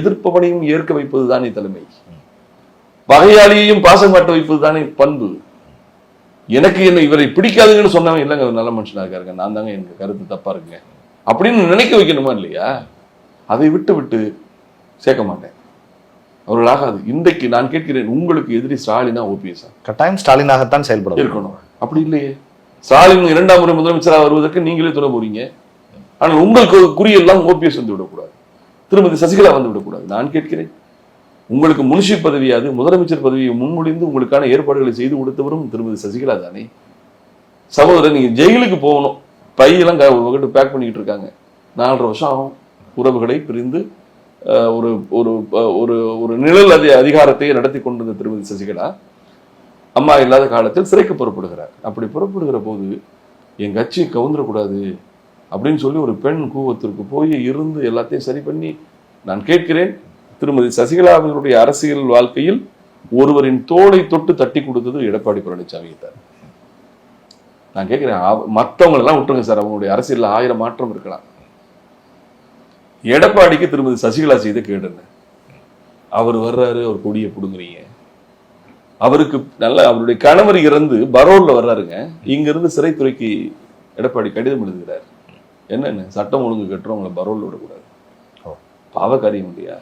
எதிர்ப்பவனையும் ஏற்க வைப்பது தானே தலைமை? பகையாளியையும் பாசம் காட்ட வைப்பது தானே பண்பு? எனக்கு என்ன இவரை பிடிக்காதுங்கன்னு சொன்னவன் இல்லைங்க நல்ல மனுஷனா இருக்காருங்க. நான் தாங்க எனக்கு கருத்து தப்பா இருக்குங்க. அப்படின்னு நினைக்க வைக்கணுமா இல்லையா? அதை விட்டு விட்டு சேர்க்க மாட்டேன். அவர்கள் ஆகாது. இன்றைக்கு நான் கேட்கிறேன் உங்களுக்கு எதிரி ஸ்டாலினா ஓபிஎஸ் கட்டாயம் ஸ்டாலினாகத்தான் செயல்படும் இருக்கணும். அப்படி இல்லையே. ஸ்டாலின் இரண்டாம் முறை முதலமைச்சராக வருவதற்கு நீங்களே துணை போறீங்க. ஆனால் உங்களுக்கு குறியெல்லாம் ஓபிஎஸ் வந்து விடக்கூடாது. திருமதி சசிகலா வந்து விடக்கூடாது. நான் கேட்கிறேன். உங்களுக்கு முனிஷி பதவியாது முதலமைச்சர் பதவியை முன்மொழிந்து உங்களுக்கான ஏற்பாடுகளை செய்து கொடுத்தவரும் திருமதி சசிகலா தானே? சகோதரர் நீங்க ஜெயிலுக்கு போகணும். பையெல்லாம் உங்ககிட்ட பேக் பண்ணிக்கிட்டு இருக்காங்க. நாலரை வருஷம் ஆகும். உறவுகளை பிரிந்து ஒரு ஒரு ஒரு ஒரு நிழல் அதி அதிகாரத்தை நடத்தி கொண்டிருந்த திருமதி சசிகலா அம்மா இல்லாத காலத்தில் சிறைக்கு புறப்படுகிறார். அப்படி புறப்படுகிற போது என் கட்சியை கவுந்துடக்கூடாது. அப்படின்னு சொல்லி ஒரு பெண் கூவத்திற்கு போய் இருந்து எல்லாத்தையும் சரி பண்ணி நான் கேட்கிறேன் திருமதி சசிகலா அவர்களுடைய அரசியல் வாழ்க்கையில் ஒருவரின் தோலை தொட்டு தட்டி கொடுத்தது எடப்பாடி பழனிசாமி தான் நான் கேட்கிறேன் மற்றவங்களெல்லாம் விட்டுருங்க சார் அவங்களுடைய அரசியலில் ஆயிரம் மாற்றம் இருக்கலாம். எடப்பாடிக்கு திருமதி சசிகலா செய்த கேடுங்க அவர் வர்றாரு அவர் கொடியை பிடுங்குறீங்க. அவருக்கு நல்ல அவருடைய கணவர் இறந்து பரோல்ல வர்றாருங்க. இங்க இருந்து சிறைத்துறைக்கு எடப்பாடி கடிதம் எழுதுகிறார். என்னன்னு? சட்டம் ஒழுங்கு கட்டுறவங்களை பரோல்ல விடக்கூடாது. பாவ காரியம் இல்லையா?